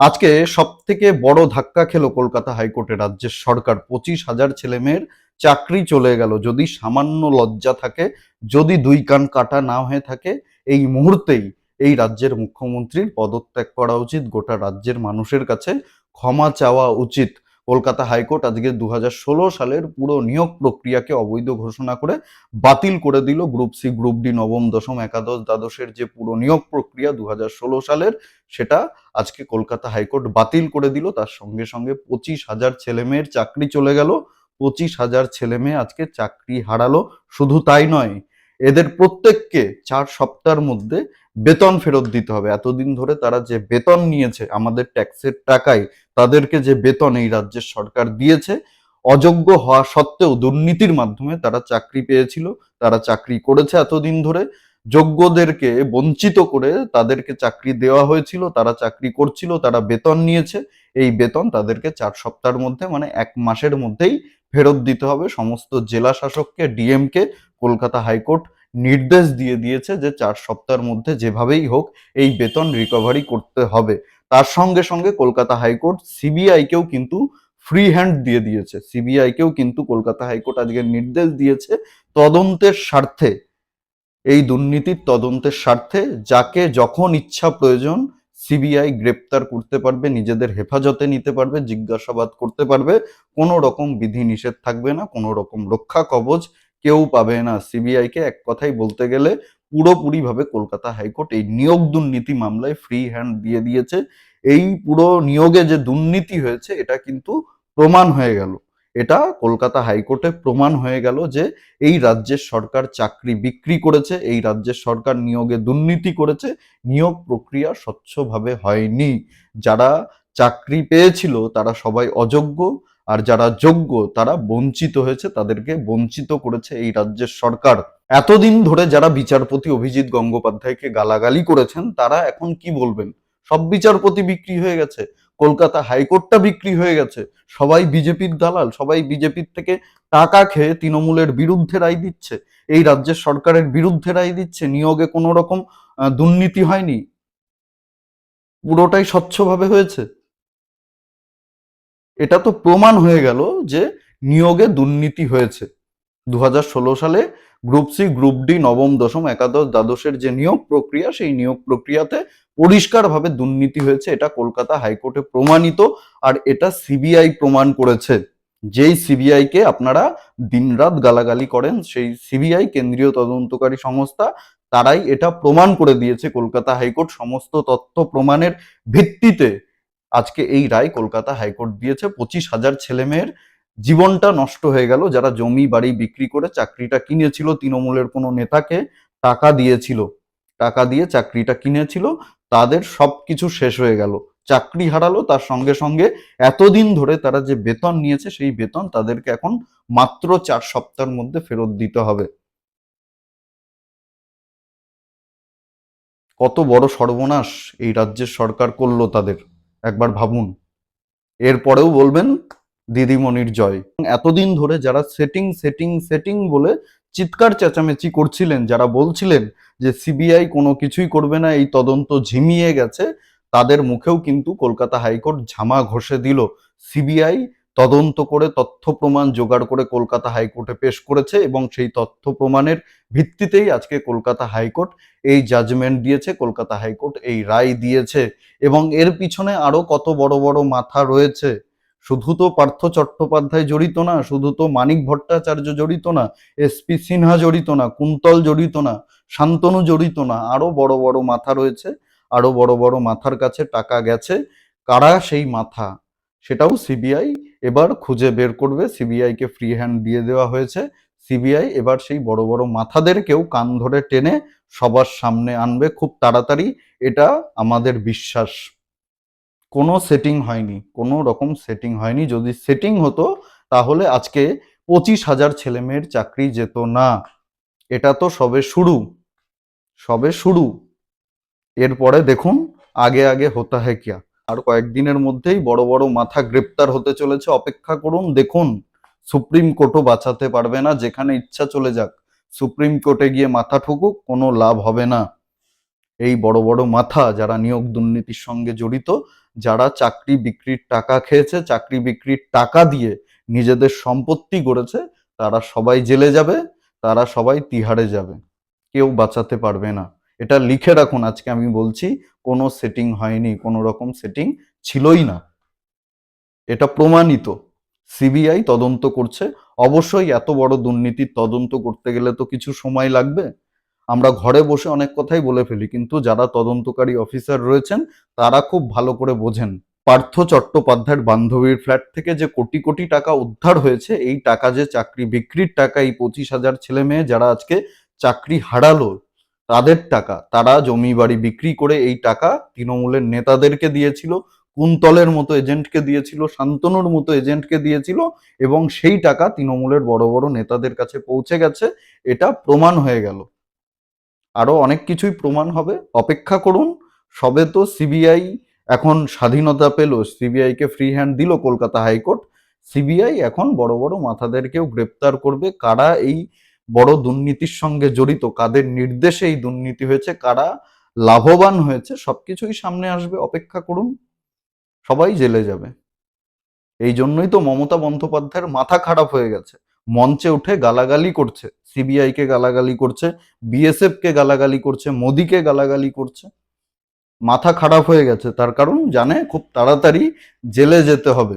আজকে সব থেকে বড় ধাক্কা খেলো কলকাতা হাইকোর্টে রাজ্যের সরকার। পঁচিশ হাজার ছেলেমেয়ের চাকরি চলে গেল। যদি সামান্য লজ্জা থাকে, যদি দুই কান কাটা না হয়ে থাকে, এই মুহূর্তেই এই রাজ্যের মুখ্যমন্ত্রীর পদত্যাগ করা উচিত। গোটা রাজ্যের মানুষের কাছে ক্ষমা চাওয়া উচিত। কলকাতা হাইকোর্ট আজকে দু হাজার ষোলো সালের পুরো নিয়োগ প্রক্রিয়াকে অবৈধ ঘোষণা করে বাতিল করে দিল গ্রুপ সি, গ্রুপ ডি নবম, দশম, একাদশ, দ্বাদশের যে পুরো নিয়োগ প্রক্রিয়া দু হাজার ষোলো সালের, সেটা আজকে কলকাতা হাইকোর্ট বাতিল করে দিল। তার সঙ্গে সঙ্গে পঁচিশ হাজার ছেলে মেয়ের চাকরি চলে গেল। পঁচিশ হাজার ছেলে মেয়ে আজকে চাকরি হারালো। শুধু তাই নয়, এদের প্রত্যেককে চার সপ্তাহের মধ্যে বেতন ফেরত দিতে হবে। এতদিন ধরে তারা যে বেতন নিয়েছে, আমাদের ট্যাক্সের টাকায় তাদেরকে যে বেতন এই রাজ্যের সরকার দিয়েছে, অযোগ্য হওয়া সত্ত্বেও দুর্নীতির মাধ্যমে তারা চাকরি পেয়েছিল, তারা চাকরি করেছে এতদিন ধরে। যোগ্যদেরকে বঞ্চিত করে তাদেরকে চাকরি দেওয়া হয়েছিল, তারা চাকরি করছিল, তারা বেতন নিয়েছে। এই বেতন তাদেরকে চার সপ্তাহের মধ্যে মানে এক মাসের মধ্যেই ফেরত দিতে হবে। সমস্ত জেলা শাসককে, ডিএমকে কলকাতা হাইকোর্ট নির্দেশ দিয়ে দিয়েছে যে চার সপ্তাহের মধ্যে যেভাবেই হোক এই বেতন রিকভারি করতে হবে। তার সঙ্গে সঙ্গে কলকাতা হাইকোর্ট সিবিআইকেও কিন্তু ফ্রি হ্যান্ড দিয়ে দিয়েছে। সিবিআইকেও কিন্তু কলকাতা হাইকোর্ট আজকে নির্দেশ দিয়েছে তদন্তের স্বার্থে। এই দুর্নীতির তদন্তের স্বার্থে যাকে যখন ইচ্ছা প্রয়োজন সিবিআই গ্রেপ্তার করতে পারবে, নিজেদের হেফাজতে নিতে পারবে, জিজ্ঞাসাবাদ করতে পারবে, কোনো রকম বিধি নিষেধ থাকবে না, কোনো রকম রক্ষা কবচ কেউ পাবে না। সিবিআইকে এক কথাই বলতে গেলে পুরোপুরিভাবে কলকাতা হাইকোর্ট এই নিয়োগ দুর্নীতি মামলায় ফ্রি হ্যান্ড দিয়ে দিয়েছে। এই পুরো নিয়োগে যে দুর্নীতি হয়েছে, এটা কিন্তু প্রমাণ হয়ে গেল। এটা কলকাতা হাইকোর্টে প্রমাণ হয়ে গেল যে এই রাজ্যের সরকার চাকরি বিক্রি করেছে, এই রাজ্যের সরকার নিয়োগে দুর্নীতি করেছে, নিয়োগ প্রক্রিয়া স্বচ্ছভাবে হয়নি। যারা চাকরি পেয়েছিল, তারা সবাই অযোগ্য। আর যারা যোগ্য, তারা বঞ্চিত হয়েছে, তাদেরকে বঞ্চিত করেছে এই রাজ্যের সরকার। এতদিন ধরে যারা বিচারপতি অভিজিৎ গঙ্গোপাধ্যায়কে গালাগালি করেছেন, তারা এখন কি বলবেন? সব বিচারপতি বিক্রি হয়ে গেছে, কলকাতা হাইকোর্টটা বিক্রি হয়ে গেছে, সবাই বিজেপির দালাল, সবাই বিজেপির থেকে টাকা খেয়ে তৃণমূলের বিরুদ্ধে রায় দিচ্ছে, এই রাজ্যের সরকারের বিরুদ্ধে রায় দিচ্ছে, নিয়োগে কোনো রকম দুর্নীতি হয়নি। পুরোটাই স্বচ্ছভাবে হয়েছে। এটা তো প্রমাণ হয়ে গেল যে নিয়োগে দুর্নীতি হয়েছে। দু হাজার ষোলো সালে গ্রুপ সি, গ্রুপ ডি নবম, দশম, একাদশ, দ্বাদশের যে নিয়োগ প্রক্রিয়া, সেই নিয়োগ প্রক্রিয়াতে পরিষ্কারভাবে দুর্নীতি হয়েছে। এটা কলকাতা হাইকোর্টে প্রমাণিত আর এটা সিবিআই প্রমাণ করেছে। যেই সিবিআই কে আপনারা দিনরাত গালাগালি করেন, সেই সিবিআই কেন্দ্রীয় তদন্তকারী সংস্থা, তারাই এটা প্রমাণ করে দিয়েছে কলকাতা হাইকোর্ট সমস্ত তথ্য প্রমাণের ভিত্তিতে। আজকে এই রায় কলকাতা হাইকোর্ট দিয়েছে। পঁচিশ হাজার ছেলে মেয়ের জীবনটা নষ্ট হয়ে গেল। যারা জমি, বাড়ি বিক্রি করে চাকরিটা কিনেছিল, তৃণমূলের কোনো নেতাকে টাকা দিয়েছিল, টাকা দিয়ে চাকরিটা কিনেছিল, তাদের সবকিছু শেষ হয়ে গেল। চাকরি হারালো, তার সঙ্গে সঙ্গে এতদিন ধরে তারা যে বেতন নিয়েছে, সেই বেতন তাদেরকে এখন মাত্র চার সপ্তাহের মধ্যে ফেরত দিতে হবে। কত বড় সর্বনাশ এই রাজ্যের সরকার করল তাদের। একবার ভাবুন। এরপরেও বলবেন, দিদিমণির জয়। এতদিন ধরে যারা সেটিং সেটিং সেটিং বলে চিৎকার চেঁচামেচি করছিলেন, যারা বলছিলেন যে সিবিআই কোনো কিছুই করবে না, এই তদন্ত ঝিমিয়ে গেছে, তাদের মুখেও কিন্তু কলকাতা হাইকোর্ট ঝামা ঘষে দিল। সিবিআই তদন্ত করে, তথ্য প্রমাণ জোগাড় করে কলকাতা হাইকোর্টে পেশ করেছে এবং সেই তথ্য প্রমাণের ভিত্তিতেই আজকে কলকাতা হাইকোর্ট এই জাজমেন্ট দিয়েছে, কলকাতা হাইকোর্ট এই রায় দিয়েছে এবং এর পিছনে আরও কত বড় বড় মাথা রয়েছে। শুধু তো পার্থ চট্টোপাধ্যায় জড়িত না, শুধু তো মানিক ভট্টাচার্য জড়িত না এসপি সিনহা জড়িত না, কুন্তল জড়িত না, শান্তনু জড়িত না, আরও বড় বড় মাথা রয়েছে, আরও বড় বড় মাথার কাছে টাকা গেছে। কারা সেই মাথা? সেটাও সিবিআই এবার খুঁজে বের করবে। সিবিআই কে ফ্রি হ্যান্ড দিয়ে দেওয়া হয়েছে। সিবিআই এবার সেই বড় বড় মাথাদেরকেও কান ধরে টেনে সবার সামনে আনবে খুব তাড়াতাড়ি। এটা আমাদের বিশ্বাস। কোনো সেটিং হয়নি, কোনো রকম সেটিং হয়নি। যদি সেটিং হতো, তাহলে আজকে পঁচিশ হাজার ছেলে মেয়ের চাকরি যেত না। এটা তো সবে শুরু সবে শুরু। এরপরে দেখুন, আগে আগে হতা হ্যায় কিয়া। আর কয়েকদিনের মধ্যেই বড় বড় মাথা গ্রেপ্তার হতে চলেছে। অপেক্ষা করুন, দেখুন, সুপ্রিম কোর্টও বাঁচাতে পারবে না, যেখানে ইচ্ছা চলে যাক, সুপ্রিম কোর্টে গিয়ে মাথা ঠুকুক, কোনো লাভ হবে না। এই বড় বড় মাথা যারা নিয়োগ দুর্নীতির সঙ্গে জড়িত, যারা চাকরি বিক্রির টাকা খেয়েছে, চাকরি বিক্রির টাকা দিয়ে নিজেদের সম্পত্তি গড়েছে, তারা সবাই জেলে যাবে, তারা সবাই তিহারে যাবে। কেউ বাঁচাতে পারবে না। এটা লিখে রাখুন, আজকে আমি বলছি, কোনো সেটিং হয়নি, কোনো রকম সেটিং ছিলই না। এটা প্রমাণিত। সিবিআই তদন্ত করছে। অবশ্যই এত বড় দুর্নীতির তদন্ত করতে গেলে তো কিছু সময় লাগবে। আমরা ঘরে বসে অনেক কথাই বলে ফেলি, কিন্তু যারা তদন্তকারী অফিসার রয়েছেন, তারা খুব ভালো করে বোঝেন। পার্থ চট্টোপাধ্যায়ের বান্ধবীর ফ্ল্যাট থেকে যে কোটি কোটি টাকা উদ্ধার হয়েছে, এই টাকা যে চাকরি, বিক্রির টাকা, এই পঁচিশ হাজার ছেলে মেয়ে যারা আজকে চাকরি হারালো তাদের টাকা, তারা জমি বাড়ি বিক্রি করে এই টাকা তৃণমূলের নেতাদেরকে দিয়েছিল, কুন্তলের মতো এজেন্টকে দিয়েছিল, শান্তনুর মতো এজেন্টকে দিয়েছিল এবং সেই টাকা তৃণমূলের বড় বড় নেতাদের কাছে পৌঁছে গেছে। এটা প্রমাণ হয়ে গেল। আরও অনেক কিছুই প্রমাণ হবে। অপেক্ষা করুন। সবে তো সিবিআই এখন স্বাধীনতা পেল। সিবিআই কে ফ্রি হ্যান্ড দিল কলকাতা হাইকোর্ট। সিবিআই এখন বড় বড় মাথাদেরকেও গ্রেপ্তার করবে। কারা এই বড় দুর্নীতির সঙ্গে জড়িত, কাদের নির্দেশে এই দুর্নীতি হয়েছে, কারা লাভবান হয়েছে, সবকিছুই সামনে আসবে, অপেক্ষা করুন, সবাই জেলে যাবে। এই জন্যই তো মমতা বন্দ্যোপাধ্যায়ের মাথা খারাপ হয়ে গেছে। মঞ্চে উঠে গালাগালি করছে সিবিআই কে গালাগালি করছে বিএসএফ কে গালাগালি করছে, মোদিকে গালাগালি করছে। মাথা খারাপ হয়ে গেছে, তার কারণ জানে, খুব তাড়াতাড়ি জেলে যেতে হবে।